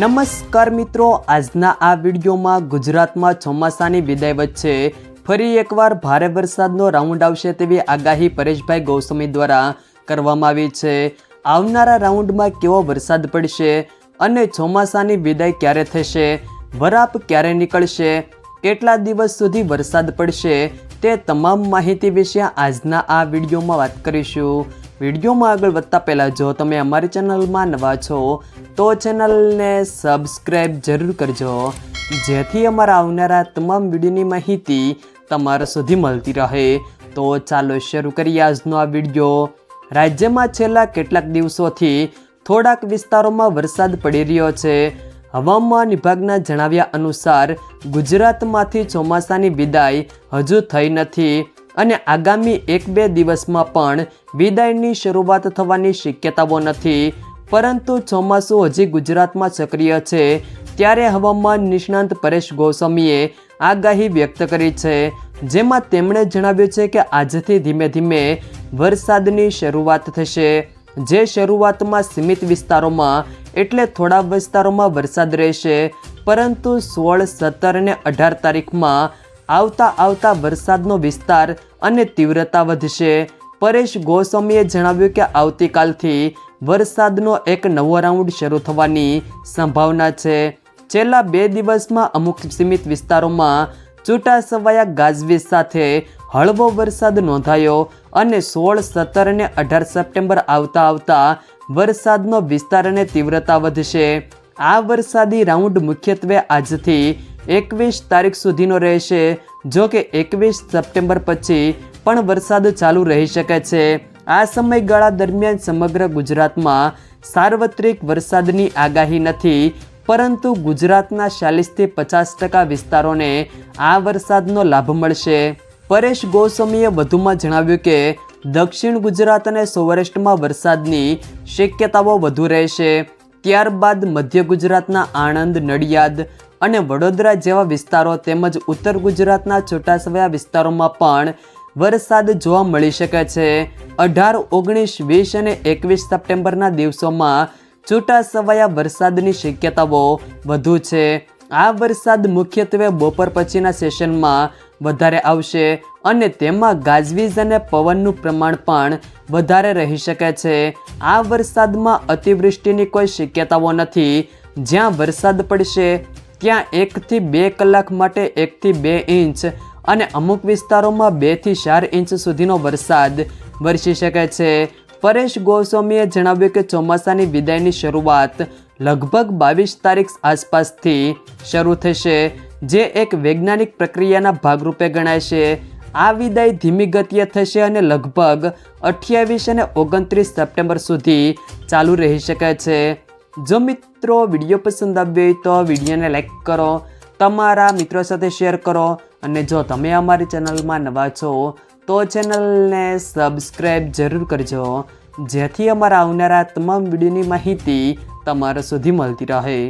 નમસ્કાર મિત્રો, આજના આ વિડીયોમાં ગુજરાતમાં ચોમાસાની વિદાય વચ્ચે ફરી એકવાર ભારે વરસાદનો રાઉન્ડ આવશે તેવી આગાહી પરેશભાઈ ગૌસ્વામી દ્વારા કરવામાં આવી છે. આવનારા રાઉન્ડમાં કેવો વરસાદ પડશે અને ચોમાસાની વિદાય ક્યારે થશે, વરાપ ક્યારે નીકળશે કેટલા દિવસ સુધી વરસાદ પડશે તે તમામ માહિતી વિશે આજના આ વિડીયોમાં વાત કરીશું. વિડીયોમાં આગળ વધતા પહેલાં જો તમે અમારી ચેનલમાં નવા છો, તો ચેનલને સબસ્ક્રાઈબ જરૂર કરજો. જેથી અમારા આવનારા તમામ વિડીયોની માહિતી તમારા સુધી મળતી રહે. તો ચાલો શરૂ કરીએ આજનો આ વીડિયો. રાજ્યમાં છેલ્લા કેટલાક દિવસોથી થોડાક વિસ્તારોમાં વરસાદ પડી રહ્યો છે. હવામાન વિભાગના જણાવ્યા અનુસાર ગુજરાતમાંથી ચોમાસાની વિદાય હજુ થઈ નથી અને આગામી એક બે દિવસમાં પણ વિદાયની શરૂઆત થવાની શક્યતાઓ નથી. પરંતુ ચોમાસું હજી ગુજરાતમાં સક્રિય છે, ત્યારે હવામાન નિષ્ણાંત પરેશ ગોસ્વામીએ આગાહી વ્યક્ત કરી છે, જેમાં તેમણે જણાવ્યું છે કે આજથી ધીમે ધીમે વરસાદની શરૂઆત થશે, જે શરૂઆતમાં સીમિત વિસ્તારોમાં એટલે થોડા વિસ્તારોમાં વરસાદ રહેશે. પરંતુ સોળ, સત્તર અને અઢાર તારીખમાં આવતા આવતા વરસાદનો વિસ્તાર અને તીવ્રતા વધશે. પરેશ ગોસ્વામીએ જણાવ્યું કે આવતીકાલથી વરસાદનો એક નવો રાઉન્ડ શરૂ થવાની સંભાવના છે. છેલ્લા બે દિવસમાં અમુક સીમિત વિસ્તારોમાં છૂટાછવાયા ગાજવીજ સાથે હળવો વરસાદ નોંધાયો અને સોળ, સત્તર અને અઢાર સપ્ટેમ્બર આવતા આવતા વરસાદનો વિસ્તાર અને તીવ્રતા વધશે. આ વરસાદી રાઉન્ડ મુખ્યત્વે આજથી એકવીસ તારીખ સુધીનો રહેશે, જો કે એકવીસ સપ્ટેમ્બર પછી પણ વરસાદ ચાલુ રહી શકે છે. આ સમયગાળા દરમિયાન સમગ્ર ગુજરાતમાં સાર્વત્રિક વરસાદની આગાહી નથી, પરંતુ ગુજરાતના ચાલીસથી પચાસ ટકા વિસ્તારોને આ વરસાદનો લાભ મળશે. પરેશ ગોસ્વામીએ વધુમાં જણાવ્યું કે દક્ષિણ ગુજરાત અને સૌરાષ્ટ્રમાં વરસાદની શક્યતાઓ વધુ રહેશે. ત્યારબાદ મધ્ય ગુજરાતના આણંદ, નડિયાદ અને વડોદરા જેવા વિસ્તારો તેમજ ઉત્તર ગુજરાતના છૂટાછવાયા વિસ્તારોમાં પણ વરસાદ જોવા મળી શકે છે. અઢાર, ઓગણીસ, વીસ અને એકવીસ સપ્ટેમ્બરના દિવસોમાં છૂટાછવાયા વરસાદની શક્યતાઓ વધુ છે. આ વરસાદ મુખ્યત્વે બપોર પછીના સેશનમાં વધારે આવશે અને તેમાં ગાજવીજ અને પવનનું પ્રમાણ પણ વધારે રહી શકે છે. આ વરસાદમાં અતિવૃષ્ટિની કોઈ શક્યતાઓ નથી. જ્યાં વરસાદ પડશે, ત્યાં એકથી બે કલાક માટે એકથી બે ઇંચ અને અમુક વિસ્તારોમાં બેથી ચાર ઇંચ સુધીનો વરસાદ વરસી શકે છે. પરેશ ગોસ્વામીએ જણાવ્યું કે ચોમાસાની વિદાયની શરૂઆત લગભગ બાવીસ તારીખ આસપાસથી શરૂ થશે. જે એક વૈજ્ઞાનિક પ્રક્રિયાના ભાગરૂપે ગણાય છે. આ વિદાય ધીમી ગતિએ થશે અને લગભગ અઠ્યાવીસ અને ઓગણત્રીસ સપ્ટેમ્બર સુધી ચાલુ રહી શકે છે. જો મિત્રો વીડિયો પસંદ આવ્યો હોય તો વિડીયોને લાઈક કરો, તમારા મિત્રો સાથે શેર કરો અને જો તમે અમારી ચેનલમાં નવા છો તો ચેનલને સબસ્ક્રાઈબ જરૂર કરજો, જેથી અમારા આવનારા તમામ વિડીયોની માહિતી તમારા સુધી મળતી રહે.